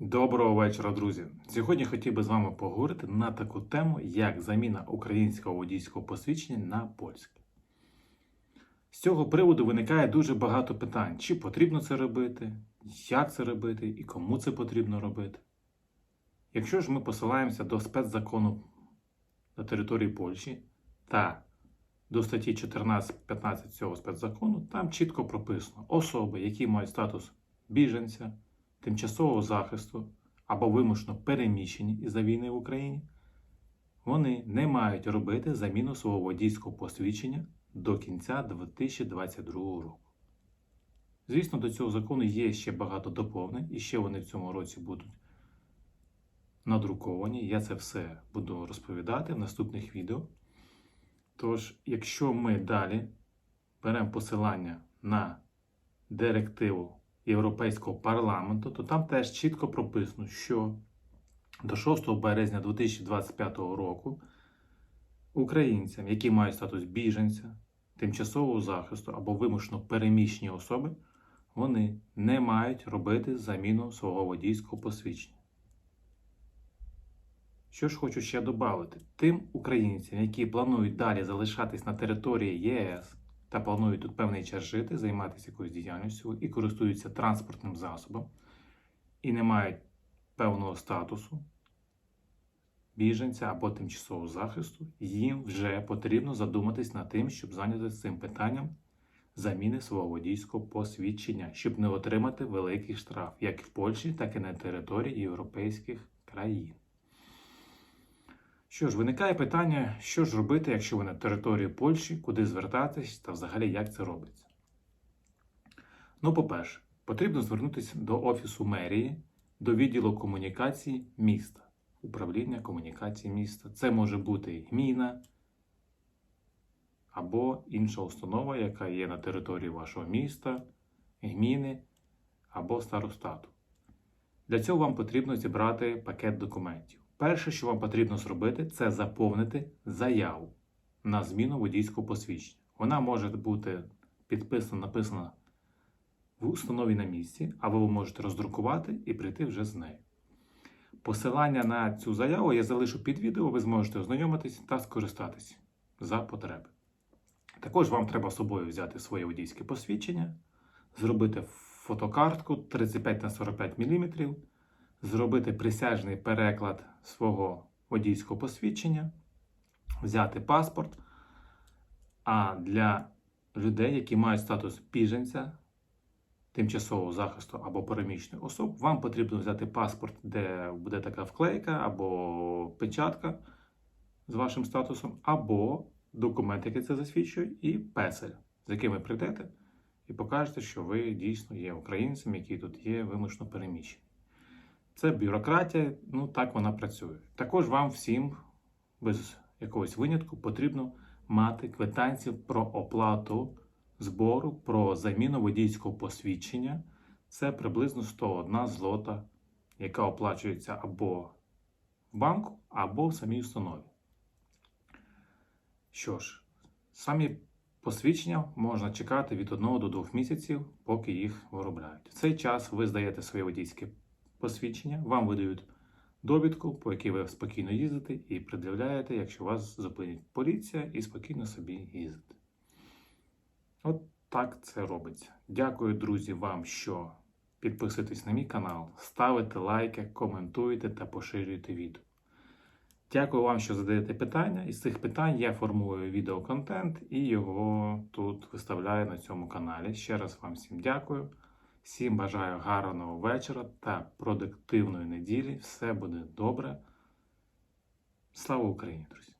Доброго вечора, друзі! Сьогодні хотів би з вами поговорити на таку тему, як заміна українського водійського посвідчення на польське. З цього приводу виникає дуже багато питань: чи потрібно це робити, як це робити і кому це потрібно робити. Якщо ж ми посилаємося до спецзакону на території Польщі та до статті 14-15 цього спецзакону, там чітко прописано особи, які мають статус біженця тимчасового захисту або вимушено переміщені із-за війни в Україні, вони не мають робити заміну свого водійського посвідчення до кінця 2022 року. Звісно, до цього закону є ще багато доповнень, і ще вони в цьому році будуть надруковані. Я це все буду розповідати в наступних відео. Тож, якщо ми далі беремо посилання на директиву Європейського парламенту, то там теж чітко прописано, що до 6 березня 2025 року українцям, які мають статус біженця, тимчасового захисту або вимушено переміщені особи, вони не мають робити заміну свого водійського посвідчення. Що ж хочу ще додати, тим українцям, які планують далі залишатись на території ЄС та планують тут певний час жити, займатися якоюсь діяльністю і користуються транспортним засобом, і не мають певного статусу біженця або тимчасового захисту, їм вже потрібно задуматись над тим, щоб зайнятися цим питанням заміни свого водійського посвідчення, щоб не отримати великий штраф, як в Польщі, так і на території європейських країн. Що ж, виникає питання, що ж робити, якщо ви на території Польщі, куди звертатись та взагалі як це робиться. Ну, по-перше, потрібно звернутися до Офісу мерії, до відділу комунікації міста, управління комунікації міста. Це може бути гміна або інша установа, яка є на території вашого міста, гміни або старостату. Для цього вам потрібно зібрати пакет документів. Перше, що вам потрібно зробити, це заповнити заяву на зміну водійського посвідчення. Вона може бути підписана, написана в установі на місці, або ви можете роздрукувати і прийти вже з нею. Посилання на цю заяву я залишу під відео, ви зможете ознайомитись та скористатись за потреби. Також вам треба з собою взяти своє водійське посвідчення, зробити фотокартку 35 на 45 мм зробити присяжний переклад свого водійського посвідчення, взяти паспорт. А для людей, які мають статус біженця, тимчасового захисту або переміщених особ, вам потрібно взяти паспорт, де буде така вклейка або печатка з вашим статусом, або документ, який це засвідчує, і песель, з яким ви прийдете і покажете, що ви дійсно є українцем, який тут є вимушено переміщений. Це бюрократія, ну так вона працює. Також вам всім, без якогось винятку, потрібно мати квитанцію про оплату збору про заміну водійського посвідчення. Це приблизно 101 злота, яка оплачується або в банку, або в самій установі. Що ж, самі посвідчення можна чекати від 1 до 2 місяців, поки їх виробляють. В цей час ви здаєте своє водійське посвідчення, вам видають довідку, по якій ви спокійно їздите, і пред'являєте, якщо вас зупинить поліція, і спокійно собі їздите. От так це робиться. Дякую, друзі, вам, що підписуєтесь на мій канал, ставите лайки, коментуєте та поширюєте відео. Дякую вам, що задаєте питання. Із цих питань я формую відеоконтент і його тут виставляю на цьому каналі. Ще раз вам всім дякую. Всім бажаю гарного вечора та продуктивної неділі. Все буде добре. Слава Україні, друзі!